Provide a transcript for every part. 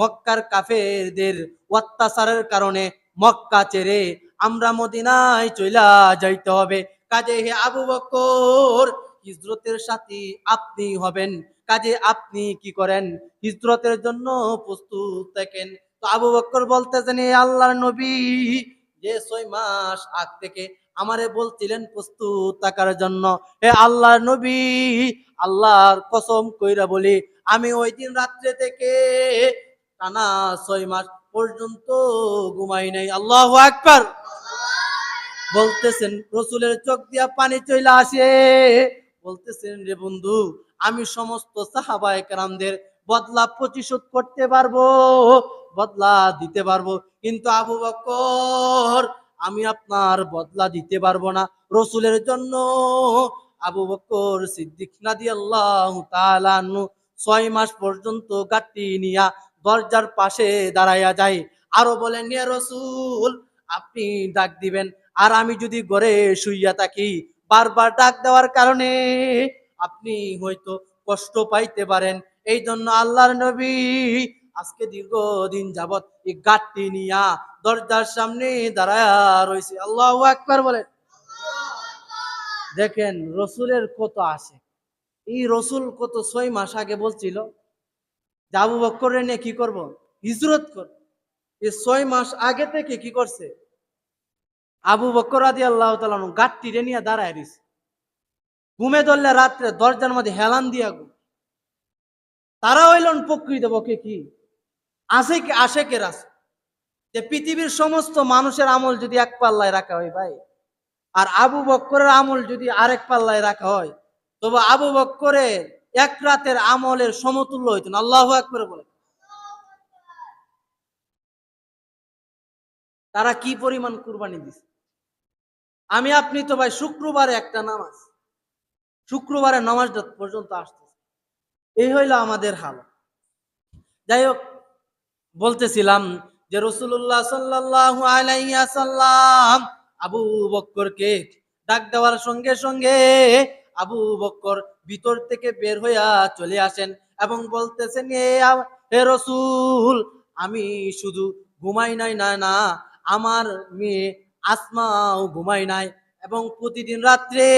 মক্কার কাফেরদের অত্যাচারের কারণে মক্কা ছেড়ে আমরা মদিনায় চইলা যাইতে হবে। কাজে হে আবু বকর, হিজরতের সাথী আপনি হবেন। কাজে আপনি কি করেন? হিজরতের জন্য প্রস্তুত থাকেন। তো আবু বকর বলতেছেন, "এ আল্লাহর নবী, যে ছয় মাস আগ থেকে আমারে বলছিলেন প্রস্তুত থাকার জন্য, হে আল্লাহর নবী, আল্লাহর কসম কইরা বলি, আমি ওই দিন রাত্রে থেকে টানা ছয় মাস পর্যন্ত ঘুমাই নাই। আল্লাহ আকবার। বলতেছেন, রসুলের চোখ দিয়া পানি চইলা আসে। বলতেছেন, রে বন্ধু, আমি সমস্ত সাহাবায়ে কেরামদের বদলা প্রতিশোধ করতে পারব, বদলা দিতে পারব। কিন্তু আবু বকর, আমি আপনার বদলা দিতে পারব না। রসুলের জন্য আবু বকর সিদ্দিক নাদি আল্লাহ ছয় মাস পর্যন্ত গাটি নিয়া দরজার পাশে দাঁড়াইয়া যায় আরও বলেন, ইয়া রসুল, আপনি ডাক দিবেন। আর আমি যদি ঘরে শুইয়া থাকি, বারবার ডাক দেওয়ার কারণে আপনি হয়তো কষ্ট পাইতে পারেন। এই জন্য আল্লাহর নবী আজকে দীর্ঘদিন যাবৎ এই গাঠটি নিয়া দরজার সামনে দাঁড়ায়া রয়েছে আল্লাহ একবার বলেন। দেখেন, রসুলের কত আসে এই রসুল কত ছয় মাস আগে বলছিল আবু বক্করে নিয়ে কি করব? হিজরত কর এই ছয় মাস আগে থেকে কি করছে? আবু বক্কর আদি আল্লাহ তালানু গাঠটি রে নিয়ে দাঁড়ায় দিছে ঘুমে ধরলে রাত্রে দরজার মধ্যে হেলান দিয়া ঘুম। তারা হইলেন প্রকৃত পক্ষে কি? আসে কি আসে কে রাস যে পৃথিবীর সমস্ত মানুষের আমল যদি এক পাল্লায় রাখা হয় ভাই, আর আবু বক্করের আমল যদি আরেক পাল্লায় রাখা হয়, তবে আবু বক্করের এক রাতের আমলের সমতুল্য হইত না আল্লাহ একবার বলে। তারা কি পরিমাণ কুরবানি দিছে? আমি, আপনি তো ভাই শুক্রবারে একটা নামাজ। শুক্রবারে নামাজ পর্যন্ত আসতেছে। এই হইল আমাদের হাল যাই হোক, বলতেছিলাম যে রসুল্লাহ সাল্লাহ আলাইসাল্লাম আবু বক্করকে ডাক দেওয়ার সঙ্গে সঙ্গে আবু বক্কর ভিতর থেকে বের হইয়া চলে আসেন এবং বলতেছেন হে রসুল, আমি শুধু ঘুমাই নাই, না না, আমার মেয়ে আসমাও ঘুমাই নাই এবং প্রতিদিন রাত্রে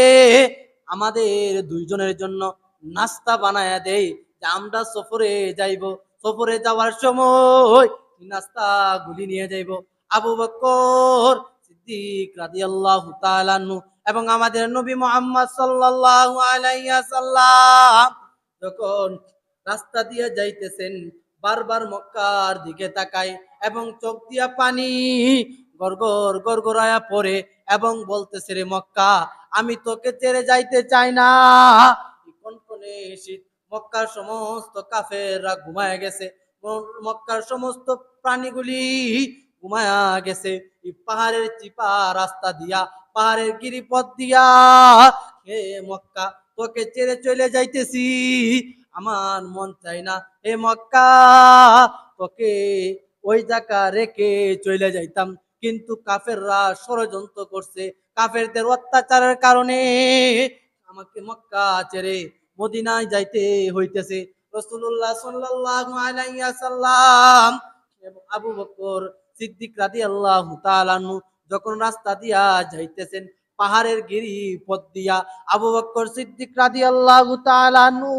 আমাদের দুইজনের জন্য নাস্তা বানায়া দেই যে আমরা সফরে যাইব। সফরে যাওয়ার সময় নাস্তা গুলি নিয়ে যাইব? আবু বকর সিদ্দিক রাদিয়াল্লাহু তাআলা এবং আমাদের নবী মুহাম্মদ সাল্লাল্লাহু আলাইহি সাল্লাম যখন রাস্তা দিয়ে যাইতেছেন, বারবার মক্কার দিকে তাকায় এবং চোখ দিয়া পানি গরগর গরগরায়া পড়ে এবং বলতেছে, রে মক্কা, আমি তোকে ছেড়ে যাইতে চাই না। কনকনে শীত মক্কার সমস্ত কাফেররা ঘুমায় গেছে মক্কার সমস্ত প্রাণীগুলি ঘুমায়া গেছে। এই পাহাড়ের চিপা রাস্তা দিয়া পাহাড়ের গিরিপথ দিয়া। হে মক্কা, তোকে ছেড়ে চলে যাইতেছি। আমার মন চাই না, হে মক্কা, তোকে ওই জায়গা রেখে চলে যাইতাম। কিন্তু কাফেররা ষড়যন্ত্র করছে, কাফেরদের অত্যাচারের কারণে আমাকে মক্কা ছেড়ে মদিনায় যাইতে হইতেছে। রসুল্লাহ আবু বকর সিদ্দিক তাআলা আনহু যখন রাস্তা দিয়া যাইতেছেন, পাহাড়ের গিরি পথ দিয়া, আবু বকর সিদ্দিক রাদিয়াল্লাহু তাআলা আনহু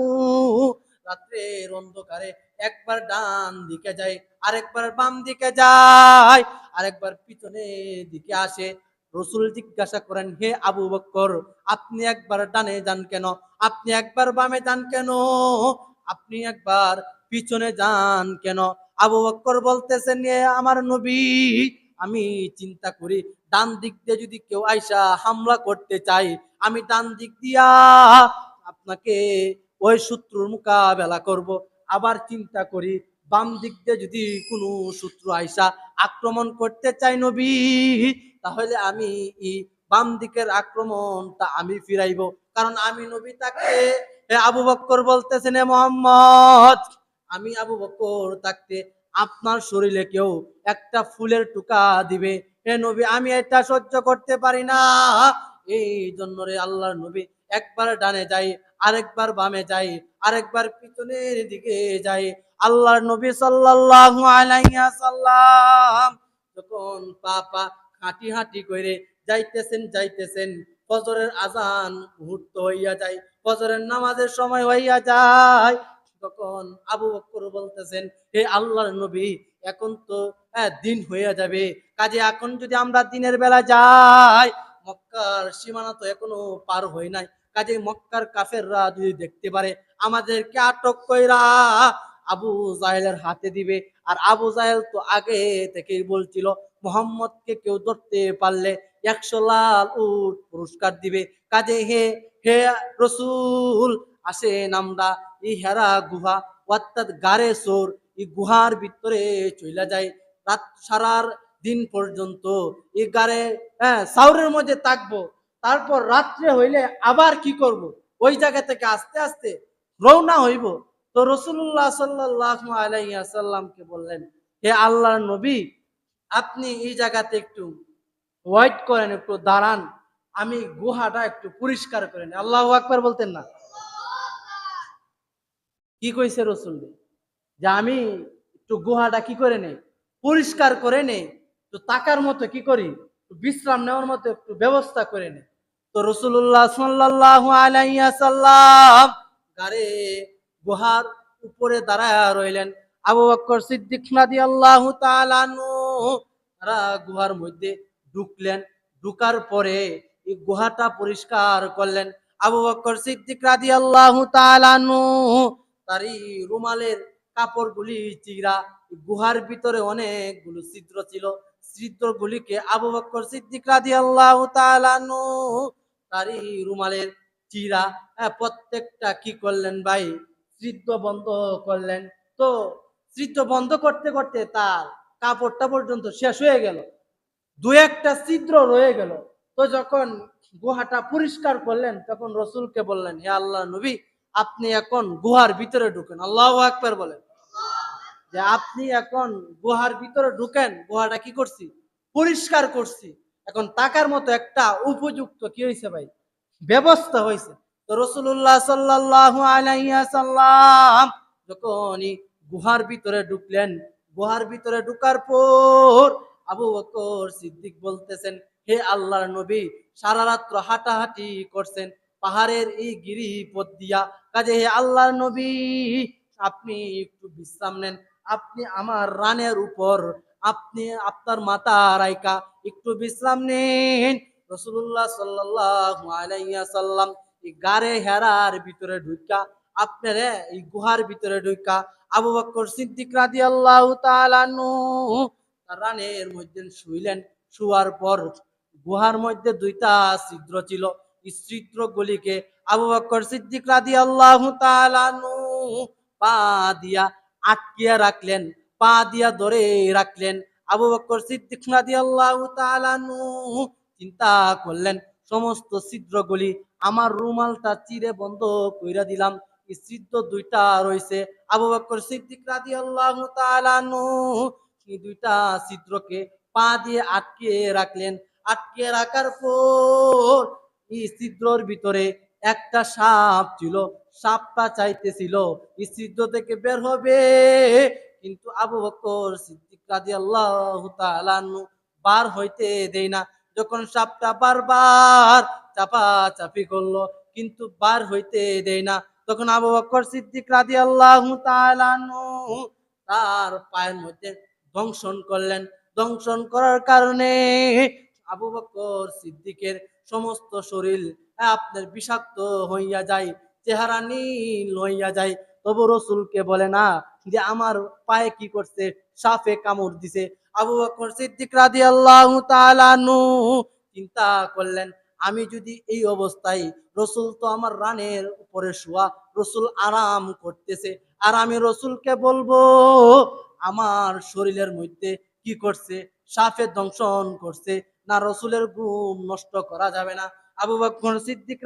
রাত্রের অন্ধকারে একবার ডান দিকে যায়, আরেকবার বাম দিকে যায়, আরেকবার পিছনে দিকে আসে। রসুল জিজ্ঞাসা করেন, হে আবু বক্কর, আপনি একবার ডানে যান কেন? আপনি একবার বামে যান কেন? আপনি একবার পিছনে যান কেন? আবু বক্কর বলতেছেন আমার নবী আমি চিন্তা করি, ডান দিক দিয়ে যদি কেউ আইসা হামলা করতে চাই আমি ডান দিক দিয়া আপনাকে ওই শত্রুর মোকাবেলা করব। আবার চিন্তা করি, বাম দিক দিয়ে যদি কোনো শত্রু আইসা আক্রমণ করতে চাই নবী, তাহলে আমি বাম দিকের আক্রমণটা আমি ফিরাইব। কারণ আমি নবী তাকে আবু বক্কর বলতেছেন "হে মোহাম্মদ, আমি আবু বক্কর থাকতে আপনার শরীরে কেউ একটা ফুলের টুকা দিবে। হে নবী, আমি এটা সহ্য করতে পারি না। এই জন্য রে আল্লাহর নবী একবার ডানে যাই, আরেকবার বামে যাই, আরেকবার পিছনের দিকে যাই। আল্লাহর নবী সাল্লাল্লাহু আলাইহি সাল্লাম যখন পা পা হাঁটি হাঁটি করে যাইতেছেন যাইতেছেন, ফজরের আজান মুহূর্ত হইয়া যায়, ফজরের নামাজের সময় হইয়া যায় তখন আবু বকর বলতেছেন হে আল্লাহর নবী এখন তো হ্যাঁ, দিন হইয়া যাবে। কাজে এখন যদি আমরা দিনের বেলা যাই মক্কার সীমানা তো এখনও পার হয় নাই। কাজে মক্কার কাফেররা যদি দেখতে পারে আমাদেরকে আটক কইরা আবু জাহেলের হাতে দিবে। আর আবু জাহেল তো আগে থেকেই বলছিল মোহাম্মদকে কেউ ধরতে পারলে একশো লাল উট পুরস্কার দিবে। কাজে হে হে রসুল আসেন আমরা এই হেরা গুহা, অর্থাৎ গারে সোর, এই গুহার ভিতরে চইলা যায় রাত সারার দিন পর্যন্ত। এই গারে হ্যাঁ সাউরের মধ্যে থাকব, তারপর রাত্রে হইলে আবার কি করব? ওই জায়গা থেকে আস্তে আস্তে রওনা হইব। তো রসুল্লাহ সাল্লাহ আলাইসাল্লামকে বললেন, হে আল্লাহর নবী, আপনি এই জায়গাতে একটু ওয়েট করেন, একটু দাঁড়ান। আমি গুহাটা একটু পরিষ্কার করেন আল্লাহ আকবার বলতেন না। কি কইছে রসুল যে আমি একটু গুহাটা কি করে নেই? পরিষ্কার করে নেই। তো তাকার মতো কি করি? বিশ্রাম নেওয়ার মতো একটু ব্যবস্থা করে নেই। তো রসুল্লাহ সাল্লাল্লাহু আলাইহি সাল্লাম গুহার উপরে দাঁড়ায় রইলেন। আবু বকর সিদ্দিক আনহু তারা গুহার মধ্যে ঢুকলেন। ঢুকার পরে এই গুহাটা পরিষ্কার করলেন। আবু বকর সিদ্দিক রাদিয়াল্লাহু তাআলা আনহু তার এই রুমালের কাপড়গুলি চিরা। গুহার ভিতরে অনেকগুলো ছিদ্র ছিল। ছিদ্রগুলিকে আবু বকর সিদ্দিক রাদিয়াল্লাহু তাআলা আনহু তার এই রুমালের চিরা। হ্যাঁ, প্রত্যেকটা কি করলেন ভাই? ছিদ্র বন্ধ করলেন। তো ছিদ্র বন্ধ করতে করতে তার কাপড়টা পর্যন্ত শেষ হয়ে গেল। দু একটা ছিদ্র রয়ে গেল। তো যখন গুহাটা পরিষ্কার করলেন তখন রসুলকে বললেন হে আল্লাহ নবী আপনি এখন গুহার ভিতরে ঢুকেন। আল্লাহ আকবার বলেন। যে আপনি এখন গুহার ভিতরে ঢুকেন, গুহাটা কি করছি? পরিষ্কার করছি। এখন টাকার মতো একটা উপযুক্ত কি হয়েছে ভাই? ব্যবস্থা হয়েছে তো রসুল্লাহ সাল্লাল্লাহু আলাইহি সাল্লাম যখনই গুহার ভিতরে ঢুকলেন, গুহার ভিতরে ঢুকার পর আবু বকর সিদ্দিক বলতেছেন, হে আল্লাহর নবী, সারা রাত্র হাঁটাহাঁটি করছেন। পাহাড়ের এই গিরি পথ দিয়া। কাজে হে আল্লাহর নবী, আপনি একটু বিশ্রাম নেন। আপনি আমার রানের উপর, আপনি আপনার মাথা রাইকা একটু বিশ্রাম নেন। রসুল্লাহ সাল্লাম এই গারে হেরার ভিতরে ঢুকা আপনার এই গুহার ভিতরে ঢুকা আবু বকর সিদ্দিক রাদিয়াল্লাহু তাআলা আনহু, তার রানের মধ্যে শুইলেন। শুয়ার পর গুহার মধ্যে দুইটা ছিদ্র ছিল। এই ছিদ্রগুলিকে আবু বকর সিদ্দিক তাআলা আনহু পা দিয়া আটকিয়ে রাখলেন, পা দিয়া ধরে রাখলেন। আবু বকর সিদ্দিক তাআলা আনহু চিন্তা করলেন, সমস্ত ছিদ্রগুলি আমার রুমালটা চিরে বন্ধ কইরা দিলাম ছিদ্র দুইটা রইছে। আবু বকর সিদ্দিক তাআলা আনহু দুইটা ছিদ্রকে পা দিয়ে আটকে রাখলেন। আটকে রাখার পর ছিদ্রর ভিতরে একটা সাপ ছিল। সাপটা চাইতেছিল ছিদ্র থেকে বের হবে। কিন্তু আবু বকর সিদ্দিক তাআলা আনহু বার হইতে দেয় না। যখন সাপটা বারবার চাপা চাপি করল, কিন্তু বার হইতে দেয় না। তখন আবু বকর সিদ্দিক তাআলা আনহু তার পায়ের মধ্যে দংশন করলেন। দংশন করার কারণে আবু বকর সিদ্দিকের সমস্ত শরীর আপনার বিষাক্ত হইয়া যায়, চেহারা নীল হইয়া যায়। তবু রসুলকে বলে, না, যে আমার পায়ে কি করছে? সাফে কামড় দিছে। আবু বকর সিদ্দিক রাদিয়াল্লাহু আনহু চিন্তা করলেন, আমি যদি এই অবস্থায় রসুল তো আমার রানের উপরে শোয়া, রসুল আরাম করতেছে, আর আমি রসুলকে বলব, আমার শরীরের মধ্যে কি করছে? সাফে দংশন করছে না রসুলের ঘুম নষ্ট করা যাবে না। আবু বকর সিদ্দিক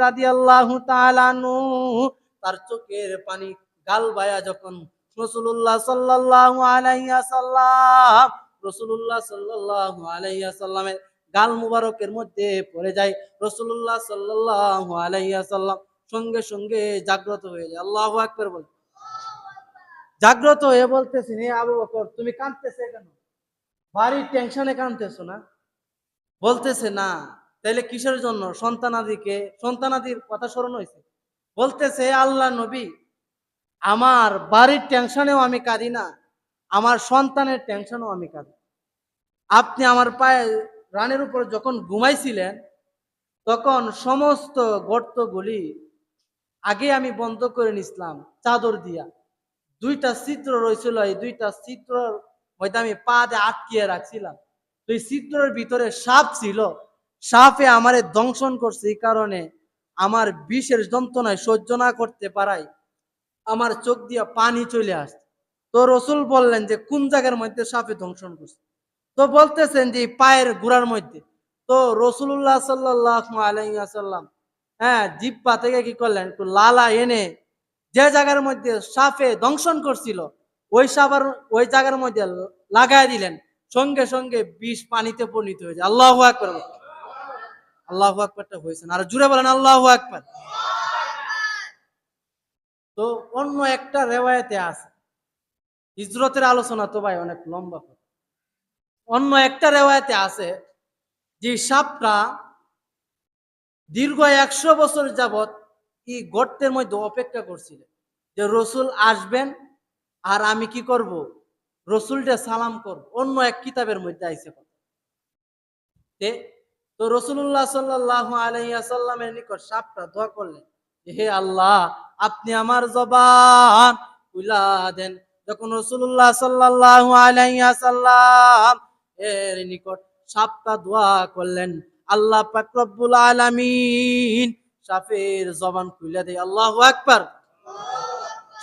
তাআলা আনহু তার চোখের পানি গাল বায়া যখন রসুল্লাহ সাল্লাল্লাহু আলাইহি সাল্লাম রসুল্লাহ সাল্লাল্লাহু আলাইহি সাল্লামের গাল মুবারকের মধ্যে পড়ে যায় রসুল্লাহ সাল্লাহ আলাইসাল্লাম সঙ্গে সঙ্গে জাগ্রত হয়ে যায়। আল্লাহ আকবর বলে। জাগ্রত হয়ে বলতেছেন হে আবু বকর, তুমি কাঁদতেছে কেন? বাড়ির টেনশনে কাঁদতেছো না? বলতেছে, না, তাইলে কিসের জন্য? সন্তানাদিকে, সন্তানাদির কথা স্মরণ হয়েছে বলতেছে আল্লাহ নবী, আমার বাড়ির টেনশনেও আমি কাঁদি না, আমার সন্তানের টেনশনও আমি কাঁদি। আপনি আমার পায়ে রানের উপর যখন ঘুমাইছিলেন, তখন সমস্ত গর্তগুলি আগে আমি বন্ধ করে নিছিলাম, চাদর দিয়া। দুইটা চিত্র রয়েছিল, এই দুইটা চিত্রর মধ্যে আমি পা দিয়ে আটকিয়ে রাখছিলাম। এই ভিতরে সাপ ছিল। সাপে আমারে দংশন করছে এই কারণে আমার বিষের যন্ত্রণায় সহ্য না করতে পারাই আমার চোখ দিয়ে পানি চলে আসছে। তো রসুল বললেন যে, কোন জায়গার মধ্যে সাপে দংশন করছে? তো বলতেছেন যে পায়ের গোড়ার মধ্যে। তো রসুল্লাহ সাল্লাহ আলাইসাল্লাম হ্যাঁ জিব্বা থেকে কি করলেন? একটু লালা এনে যে জায়গার মধ্যে সাপে দংশন করছিল, ওই সাবার ওই জায়গার মধ্যে লাগাই দিলেন। সঙ্গে সঙ্গে বিষ পানিতে পরিণত হয়েছে আল্লাহ আকবর আল্লাহ আকবরটা হয়েছে আর জুড়ে বলেন, আল্লাহ আকবর। তো অন্য একটা রেওয়ায়তে আছে। হিজরতের আলোচনা তো ভাই অনেক লম্বা। অন্য একটা রেওয়ায়তে আছে যে সাপটা দীর্ঘ একশো বছর যাবত এই গর্তের মধ্যে অপেক্ষা করছিলেন যে রসুল আসবেন আর আমি কি করব? রসুলটা সালাম করব অন্য এক কিতাবের মধ্যে আইসে তে, তো রসুল্লাহ সাল্লাহ আলাইসাল্লামের নিকট সাপটা দোয়া করলেন হে আল্লাহ, আপনি আমার জবান দেন। যখন রসুল্লাহ সাল্লাহ আলাইসাল্লাম এর নিকট সাপটা দোয়া করলেন, আল্লাহ পাক রব্বুল আলামিন সাপের জবান খুলে দেয় আল্লাহ আকবার।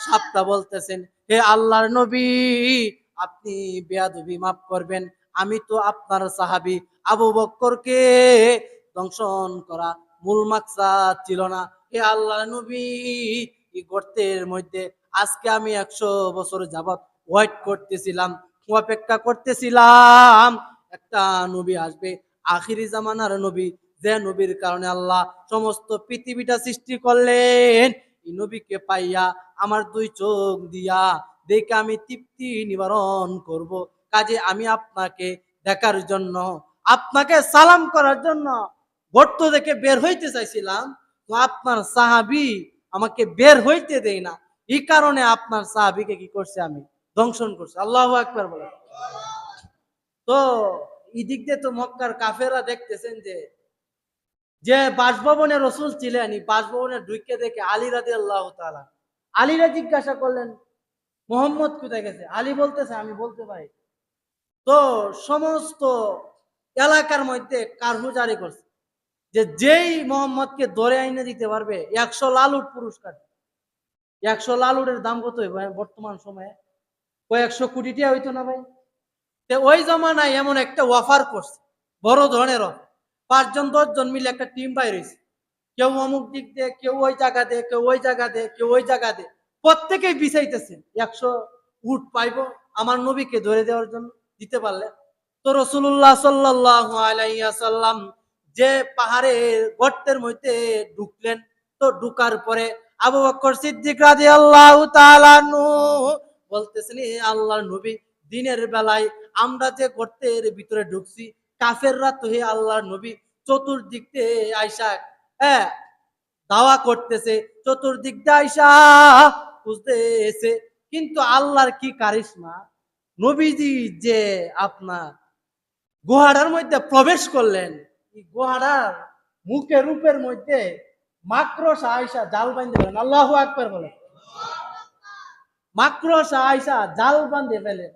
সাপটা বলতেছেন, হে আল্লাহর নবী আপনি বেয়াদবি মাফ করবেন। আমি তো আপনার সাহাবি আবু বক্করকে দংশন করা মূল মাকসাদ ছিল না। হে আল্লাহ নবী গর্তের মধ্যে আজকে আমি একশো বছর যাবত ওয়েট করতেছিলাম, অপেক্ষা করতেছিলাম। একটা নবী আসবে, আখিরি জামানার নবী। যে নবীর কারণে আল্লাহ সমস্ত পৃথিবীটা সৃষ্টি করলেন, এই নবীকে পাইয়া আমার দুই চোখ দিয়া দেখে আমি তৃপ্তি নিবারণ করব। কাজে আমি আপনাকে দেখার জন্য, আপনাকে সালাম করার জন্য গর্ত থেকে বের হইতে চাইছিলাম। আপনার সাহাবি আমাকে বের হইতে দেয় না। এই কারণে আপনার সাহাবিকে কি করছে আমি? দংশন করছি। আল্লাহ একবার বলে। তো এই দিক দিয়ে তো মক্কার কাফেরা দেখতেছেন যে যে বাসভবনে রসুল ছিলেন, এই বাসভবনে ঢুকে দেখে আলী রাদি আল্লাহ তালা আলীরা জিজ্ঞাসা করলেন মোহাম্মদ কোথায় গেছে? আলী বলতেছে, আমি বলতে পারি। তো সমস্ত এলাকার মধ্যে কারহু জারি করছে যে যেই মোহাম্মদকে ধরে আইনে দিতে পারবে, একশো লালুট পুরস্কার। একশো লালুটের দাম কত বর্তমান সময়ে? কয়েকশো কোটি টাকা হইতো না ভাই? ওই জমানায় এমন একটা অফার করছে, বড় ধরনের পাঁচজন, দশজন মিলে একটা টিম বাইর হয়েছে কেউ অমুক দিক দিয়ে, কেউ ওই জায়গা দে কেউ ওই জায়গা দে কেউ ওই জায়গা দে প্রত্যেকেই বিছাইতেছে একশো উট পাইবো আমার নবীকে ধরে দেওয়ার জন্য দিতে পারলে। তো রসুল্লাহ সাল্লাহ যে পাহাড়ের গর্তের মধ্যে ঢুকলেন, তো ঢুকার পরে আবু বকর সিদ্দিক রাজি আল্লাহ বলতেছেন, "এ আল্লাহর নবী, দিনের বেলায় আমরা যে গর্তের ভিতরে ঢুকছি, কাফেররা তো হে আল্লাহর নবী, চতুর্দিক দিয়ে আইসা হ্যাঁ দাওয়া করতেছে, চতুর্দিক দিয়ে আইসা বুঝতেছে কিন্তু আল্লাহর কি কারিশমা? নবীজি যে আপনার গুহাড়ার মধ্যে প্রবেশ করলেন, এই গুহাটার মুখের রূপের মধ্যে মাক্রসা আয়সা জাল বাঁধে ফেলেন। আল্লাহ আকবার বলে মাক্রসা আইসা জাল বাঁধে ফেলেন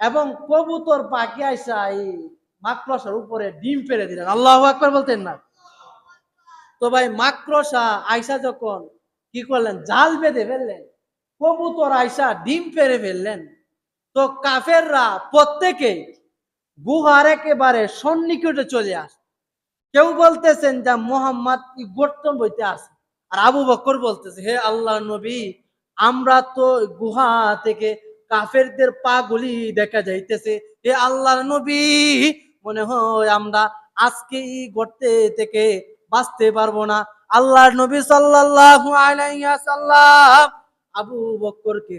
এবং কবুতর পাখি আইসা এই মাক্রসার উপরে ডিম ফেলে দিলেন। আল্লাহ আকবার বলতেন না। তো ভাই মাক্রসা আইসা যখন কি করলেন? জাল বেঁধে ফেললেন। কবুতর আইসা ডিম পেরে ফেললেন। তো কাফেররা প্রত্যেকেই গুহার একেবারে সন্নিকটে চলে আসে। কেউ বলতেছেন যে মোহাম্মদ গর্ত বইতে আছে? আর আবু বকর বলতেছে, হে আল্লাহ নবী, আমরা তো গুহা থেকে কাফেরদের পা গুলি দেখা যাইতেছে। হে আল্লাহ নবী, মনে হয় আমরা আজকে এই গর্তে থেকে বাঁচতে পারব না। আল্লাহর নবী সাল্লাল্লাহু আলাইহি সাল্লাম আবু বক্করকে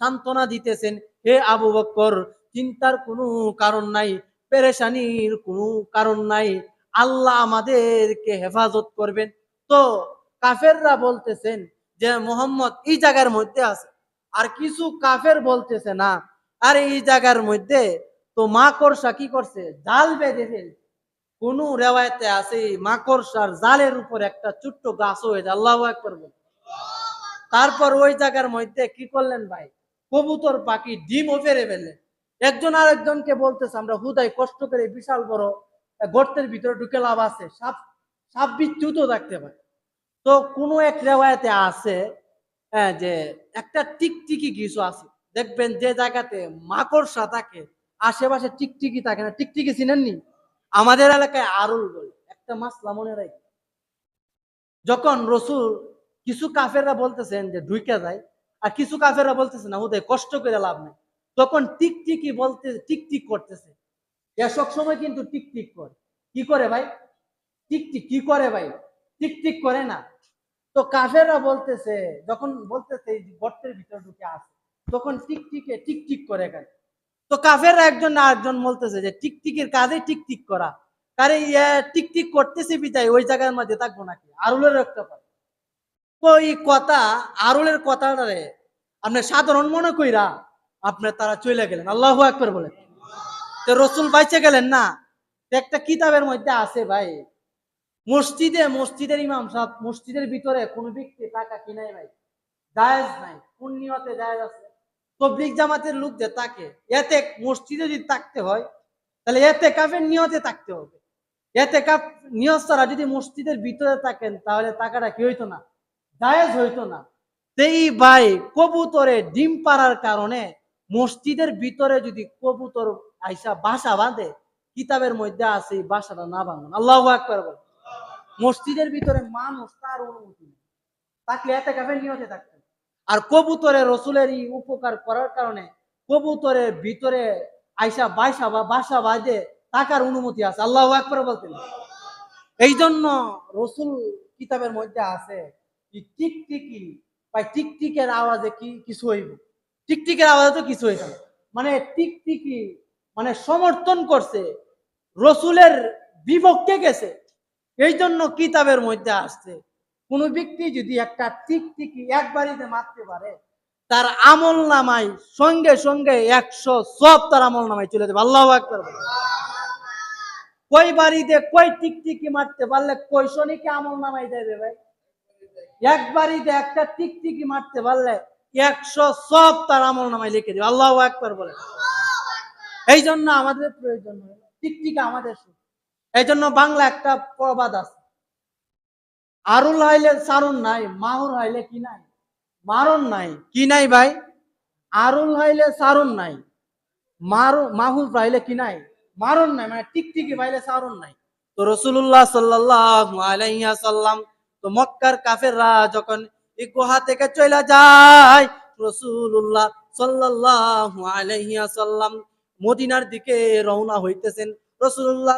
সান্ত্বনা দিতেছেন, হে আবু বক্কর, চিন্তার কোনো কারণ নাই, পেরেশানির কোনো কারণ নাই, আল্লাহ আমাদেরকে হেফাজত করবেন। তো কাফেররা বলতেছেন যে, মোহাম্মদ, এই জায়গার মধ্যে আছে। আর কিছু কাফের বলতেছে না, আর, এই জায়গার মধ্যে তো মাকড়সা কি করছে? জাল বেঁধে ফেলছে। কোন রেওয়ায়তে আছে, মাকড়সার জালের উপর একটা ছোট্ট গাছ হয়েছে। আল্লাহ একবার বল। তারপর ওই জায়গার মধ্যে কি করলেন ভাই? কবুতর পাখি ডিমও ফেরে ফেললেন। একজন আর একজনকে বলতেছে আমরা হুদাই কষ্ট করে বিশাল বড় গর্তের ভিতরে ঢুকে লাভ আছে। সাপ সাপ বিচ্যুত থাকতে পারে তো কোনো এক রেওয়ায়তে আছে হ্যাঁ, যে একটা টিকটিকি কিছু আছে। দেখবেন যে জায়গাতে মাকড়সা থাকে আশেপাশে টিকটিকি থাকে না। টিকটিকি চিনেননি? আমাদের এলাকায় আরুল বলে একটা মাছ মনে রাখি। যখন রসুল কিছু কাফেররা বলতেছেন যে ঢুইকা যায়, আর কিছু কাফেররা বলতেছে, না ওদের কষ্ট করে লাভ নেই। তখন টিকটিকি বলতে টিকটিক করতেছে। এ সব সময় কিন্তু টিকটিক করে। কি করে ভাই? টিকটিক কি করে ভাই? টিকটিক করে না। তো কাফেররা বলতেছে, যখন বলতেছে গর্তের ভিতরে ঢুকে আসে তখন টিকটিকে টিকটিক করে কেন? তো কাফেররা একজন না একজন বলতেছে যে টিকটিকের কাজে টিকটিক করা। কারে টিকটিক করতেছে বিদায়, ওই জায়গার মধ্যে থাকব নাকি? আরুলের একটা তো কথা, আরুলের কথাটারে আপনি সাধারণ মনে কইরা আপনার তারা চলে গেলেন। আল্লাহ একবার বলে তো রসুল বাইচে গেলেন না। একটা কিতাবের মধ্যে আছে ভাই, মসজিদে মসজিদের ইমাম সাহেব, মসজিদের ভিতরে কোন ব্যক্তি টাকা কিনাই ভাই? জায়েজ নাই। কোন নিয়তে আছে? তবলিক জামাতের লোক যে তাকে। এতে মসজিদে যদি থাকতে হয়, তাহলে এতে কাফের নিয়তে থাকতে হবে। এতে কাপ নিয়ত যদি মসজিদের ভিতরে থাকেন, তাহলে টাকাটা কি হইতো না? জায়েজ হইতো না। ভাই কবুতরে ডিম পাড়ার কারণে মসজিদের ভিতরে যদি কবুতর আইসা বাসা বাঁধে, কিতাবের মধ্যে আছে এই বাসাটা না আল্লাহ আকবার বলে মসজিদের ভিতরে মানুষ তার অনুমতি নেই। থাকলে এতে নিয়তে আর কবুতরে রসুলের এই উপকার করার কারণে কবুতরের ভিতরে আইসা বাইসা বা বাসা বাঁধে থাকার অনুমতি আছে। আল্লাহ একবার বলতেন। এই জন্য রসুল কিতাবের মধ্যে আছে টিকটিকি বা টিকটিকের আওয়াজে কি কিছু হইব? টিকটিকের আওয়াজে তো কিছু হইবে মানে টিকটিকি মানে সমর্থন করছে, রসুলের বিপক্ষে গেছে। এই জন্য কিতাবের মধ্যে আসছে, কোন ব্যক্তি যদি একটা টিকটিকি একবারিতে মারতে পারে, তার আমল নামাই সঙ্গে সঙ্গে একশো সব তার আমল নামাই চলে যাবে। আল্লাহ একবার কই বাড়িতে কই টিকটিকি মারতে পারলে কই শনিকে আমল নামাই দেবে ভাই? একবারিতে একটা টিকটিকি মারতে পারলে একশো সব তার আমল নামাই লিখে দেবে। আল্লাহ একবার বলে। এই জন্য আমাদের প্রয়োজন টিকটিকি আমাদের এই জন্য বাংলা একটা প্রবাদ আছে। আরুল হাইলে সারুন নাই, মাহুর হাইলে কি নাই? মারুন নাই। কি নাই ভাই? আরুল হাইলে সারুন নাই। মারু মাহুর পাইলে কি নাই? মারুন নাই। মানে টিকটিকি পাইলে সারুন নাই। তো রসুল্লাহ সাল্লাল্লাহু আলাইহি সাল্লাম তো মক্কার কাফেররা যখন এই গুহা থেকে চলে যায় রসুল্লাহ সাল্লাহ আলহিয়া সাল্লাম মদিনার দিকে রওনা হইতেছেন। রসুল্লাহ